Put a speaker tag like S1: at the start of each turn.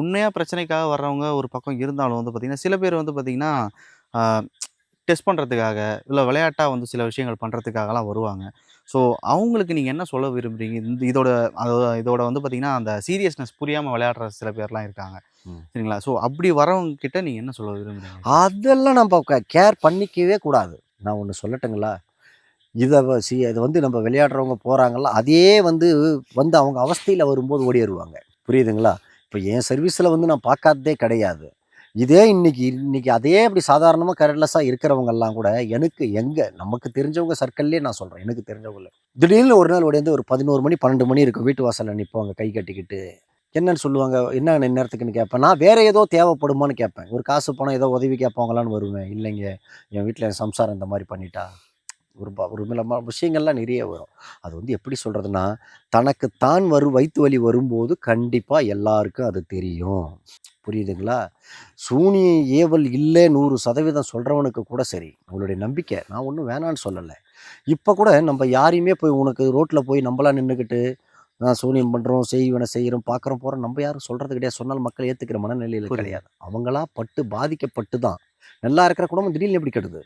S1: உண்மையாக பிரச்சனைக்காக வர்றவங்க ஒரு பக்கம் இருந்தாலும் வந்து பார்த்திங்கன்னா சில பேர் வந்து பார்த்திங்கன்னா டெஸ்ட் பண்ணுறதுக்காக இல்லை விளையாட்டாக வந்து சில விஷயங்கள் பண்ணுறதுக்காகலாம் வருவாங்க. ஸோ அவங்களுக்கு நீங்கள் என்ன சொல்ல விரும்புறீங்க? இந்த இதோட இதோட வந்து பார்த்திங்கன்னா அந்த சீரியஸ்னஸ் புரியாமல் விளையாடுற சில பேர்லாம் இருக்காங்க. சரிங்களா? ஸோ அப்படி வரவங்க கிட்ட நீங்கள் என்ன சொல்ல விரும்புறீங்க?
S2: அதெல்லாம் நம்ம கேர் பண்ணிக்கவே கூடாது. நான் ஒன்று சொல்லட்டுங்களா? இதை சி இது வந்து நம்ம விளையாடுறவங்க போகிறாங்கல்ல அதே வந்து வந்து அவங்க அவஸ்தையில் வரும்போது ஓடிடுவாங்க புரியுதுங்களா? இப்போ என் சர்வீஸில் வந்து நான் பார்க்காததே கிடையாது. இதே இன்னைக்கு இன்னைக்கு அதே அப்படி சாதாரணமாக கேர்லெஸ்ஸாக இருக்கிறவங்கெல்லாம் கூட எனக்கு எங்கே நமக்கு தெரிஞ்சவங்க சர்க்கிள்லேயே நான் சொல்கிறேன் எனக்கு தெரிஞ்சவங்கள திடீர்னு ஒரு நாள் உடையந்து ஒரு பதினோரு மணி பன்னெண்டு மணி இருக்கும். வீட்டு வாசலில் நிற்பவங்க கை கட்டிக்கிட்டு என்னன்னு சொல்லுவாங்க? என்ன நேரத்துக்குன்னு கேட்பேன். நான் வேறு ஏதோ தேவைப்படுமான்னு கேட்பேன். ஒரு காசு பணம் ஏதோ உதவி கேட்பாங்களான்னு வருவேன். இல்லைங்க. என் வீட்டில் என் சம்சாரம் இந்த மாதிரி பண்ணிட்டா. ஒரு ஒரு விஷயங்கள்லாம் நிறைய வரும். அது வந்து எப்படி சொல்கிறதுனா தனக்கு தான் வரும் வயிற்று வலி வரும்போது கண்டிப்பாக எல்லாருக்கும் அது தெரியும். புரியுதுங்களா? சூனிய ஏவல் இல்லை நூறு சதவீதம் சொல்கிறவனுக்கு கூட சரி. அவங்களுடைய நம்பிக்கை. நான் ஒன்றும் வேணான்னு சொல்லலை. இப்போ கூட நம்ம யாரையுமே போய் உனக்கு ரோட்டில் போய் நம்மளாம் நின்றுக்கிட்டு நான் சூனியம் பண்ணுறோம் செய்வனை செய்கிறோம் பார்க்குறோம் போகிறோம் நம்ம யாரும் சொல்கிறது கிடையாது. சொன்னால் மக்கள் ஏற்றுக்கிற மனநிலையில். கிடையாது. அவங்களா பட்டு பாதிக்கப்பட்டு தான் நல்லா இருக்கிற குடும்பம் திடீர்னு எப்படி கெடுது?